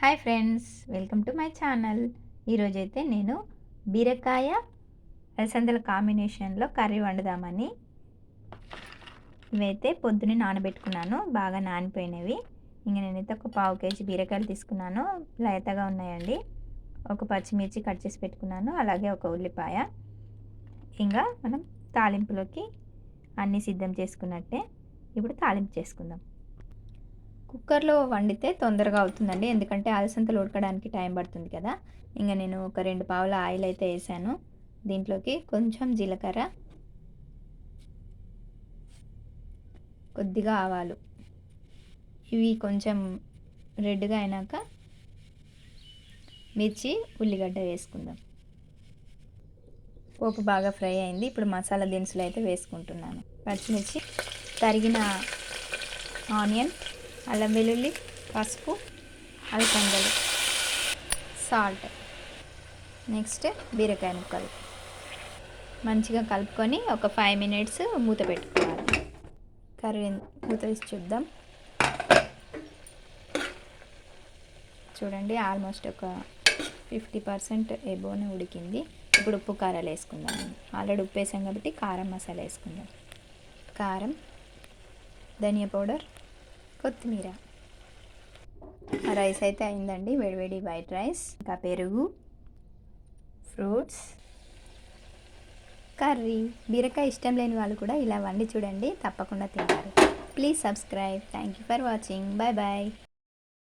Hi friends welcome to my channel. ఈరోజైతే నేను బీరకాయ అలసందల కాంబినేషన్లో కర్రీ వండుదామని ఇవైతే పొద్దున్నే నానబెట్టుకున్నాను బాగా నానిపోయినవి. ఇంక నేనైతే ఒక పావు కేజీ బీరకాయలు తీసుకున్నాను లేతగా ఉన్నాయండి. ఒక పచ్చిమిర్చి కట్ చేసి పెట్టుకున్నాను అలాగే ఒక ఉల్లిపాయ. ఇంకా మనం తాలింపులోకి అన్నీ సిద్ధం చేసుకున్నట్టే ఇప్పుడు తాలింపు చేసుకుందాం. కుక్కర్లో వండితే తొందరగా అవుతుందండి. ఎందుకంటే అలసంతలు ఉడకడానికి టైం పడుతుంది కదా. ఇంకా నేను ఒక రెండు పావుల ఆయిల్ అయితే వేసాను దీంట్లోకి కొంచెం జీలకర్ర కొద్దిగా ఆవాలు. ఇవి కొంచెం రెడ్గా అయినాక మిర్చి ఉల్లిగడ్డ వేసుకుందాం. పోపు బాగా ఫ్రై అయింది. ఇప్పుడు మసాలా దినుసులు అయితే వేసుకుంటున్నాను. పచ్చిమిర్చి తరిగిన ఆనియన్ అల్లం వెల్లుల్లి పసుపు అలకందలు సాల్ట్. నెక్స్ట్ బీరకాయ ముక్కలు. మంచిగా కలుపుకొని ఒక ఫైవ్ మినిట్స్ మూత పెట్టుకోవాలి. కర్రీ మూత వేసి చూద్దాం. చూడండి ఆల్మోస్ట్ ఒక ఫిఫ్టీ పర్సెంట్ ఎబోనే ఉడికింది. ఇప్పుడు ఉప్పు కారాలు వేసుకుందాం. ఆల్రెడీ ఉప్పు వేసాం కాబట్టి కారం మసాలా వేసుకుందాం. కారం ధనియా పౌడర్ కొత్తిమీర. రైస్ అయితే అయిందండి. వేడివేడి వైట్ రైస్ ఇంకా పెరుగు ఫ్రూట్స్ కర్రీ. బీరకాయ ఇష్టం లేని వాళ్ళు కూడా ఇలా వండి చూడండి. తప్పకుండా తింటారు. Please subscribe. Thank you for watching. Bye bye